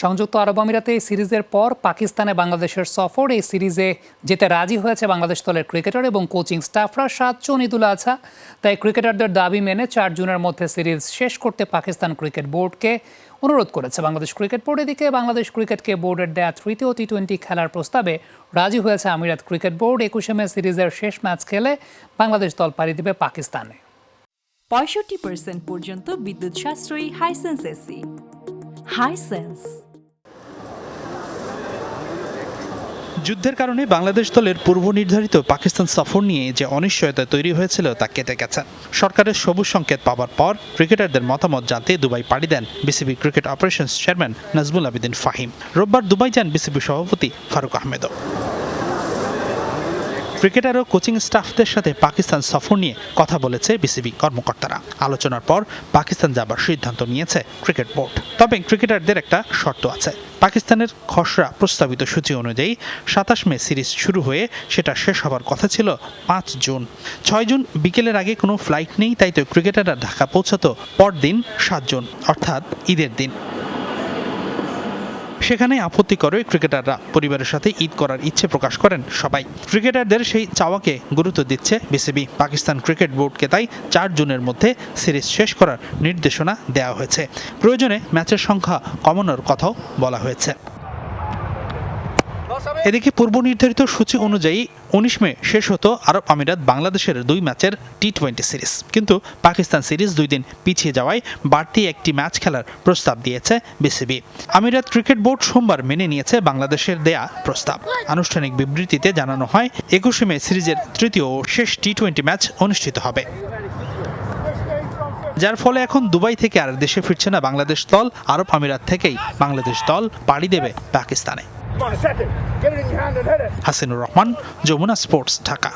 সংযুক্ত আরব আমিরাতে এই সিরিজের পর পাকিস্তানে বাংলাদেশের সফর। এই সিরিজে যেতে রাজি হয়েছে বাংলাদেশ দলের ক্রিকেটার এবং কোচিং স্টাফরা সাতজন ঈদুল আছা তাই ক্রিকেটারদের দাবি মেনে চার জুনের মধ্যে সিরিজ শেষ করতে পাকিস্তান ক্রিকেট বোর্ডকে অনুরোধ করেছে। বাংলাদেশ ক্রিকেট বোর্ড এদিকে বাংলাদেশ ক্রিকেটকে বোর্ডের দেয়া তৃতীয় টি টোয়েন্টি খেলার প্রস্তাবে রাজি হয়েছে আমিরাত ক্রিকেট বোর্ড। একুশে মে সিরিজের শেষ ম্যাচ খেলে বাংলাদেশ দল পাড়ি দেবে পাকিস্তানে। পঁয়ষট্টি পার্সেন্ট পর্যন্ত বিদ্যুৎ সাশ্রয়ী হাইসেন্স এসি হাইসেন্স যুদ্ধের কারণে বাংলাদেশ দলের পূর্ব নির্ধারিত পাকিস্তান সফর নিয়ে যে অনিশ্চয়তা তৈরি হয়েছিল তা কেটে গেছে। সরকারের সবুজ সংকেত পাওয়ার পর ক্রিকেটারদের মতামত জানতে দুবাই পাড়ি দেন BCB cricket operations chairman Nazmul Abedin Fahim. রোববার দুবাই যান বিসিবি সভাপতি ফারুক আহমেদও। ক্রিকেটার ও কোচিং স্টাফদের সাথে পাকিস্তান সফর নিয়ে কথা বলেছে বিসিবি কর্মকর্তারা। আলোচনার পর পাকিস্তান যাবার সিদ্ধান্ত নিয়েছে ক্রিকেট বোর্ড। তবে ক্রিকেটারদের একটা শর্ত আছে। পাকিস্তানের খসড়া প্রস্তাবিত সূচি অনুযায়ী সাতাশ মে সিরিজ শুরু হয়ে সেটা শেষ হবার কথা ছিল পাঁচ জুন। ছয় জুন বিকেলের আগে কোনো ফ্লাইট নেই, তাই তো ক্রিকেটাররা ঢাকা পৌঁছাতো পরদিন সাত জুন, অর্থাৎ ঈদের দিন। সেখানে আপত্তি করে ক্রিকেটাররা। পরিবারের সাথে ঈদ করার ইচ্ছে প্রকাশ করেন সবাই। ক্রিকেটারদের সেই চাওয়াকে গুরুত্ব দিচ্ছে বিসিবি। পাকিস্তান ক্রিকেট বোর্ডকে তাই চার জুনের মধ্যে সিরিজ শেষ করার নির্দেশনা দেওয়া হয়েছে। প্রয়োজনে ম্যাচের সংখ্যা কমানোর কথাও বলা হয়েছে। এদিকে পূর্ব নির্ধারিত সূচি অনুযায়ী উনিশ মে শেষ হতো আরব আমিরাত বাংলাদেশের দুই ম্যাচের টি টোয়েন্টি সিরিজ। কিন্তু পাকিস্তান সিরিজ দুই দিন পিছিয়ে যাওয়ায় বাড়তি একটি ম্যাচ খেলার প্রস্তাব দিয়েছে বিসিবি। আমিরাত ক্রিকেট বোর্ড সোমবার মেনে নিয়েছে বাংলাদেশের দেয়া প্রস্তাব। আনুষ্ঠানিক বিবৃতিতে জানানো হয়, একুশে মে সিরিজের তৃতীয় ও শেষ টি টোয়েন্টি ম্যাচ অনুষ্ঠিত হবে। যার ফলে এখন দুবাই থেকে আর দেশে ফিরছে না বাংলাদেশ দল আরব আমিরাত থেকেই বাংলাদেশ দল পাড়ি দেবে পাকিস্তানে. হাসিনুর রহমান যমুনা স্পোর্টস ঢাকা।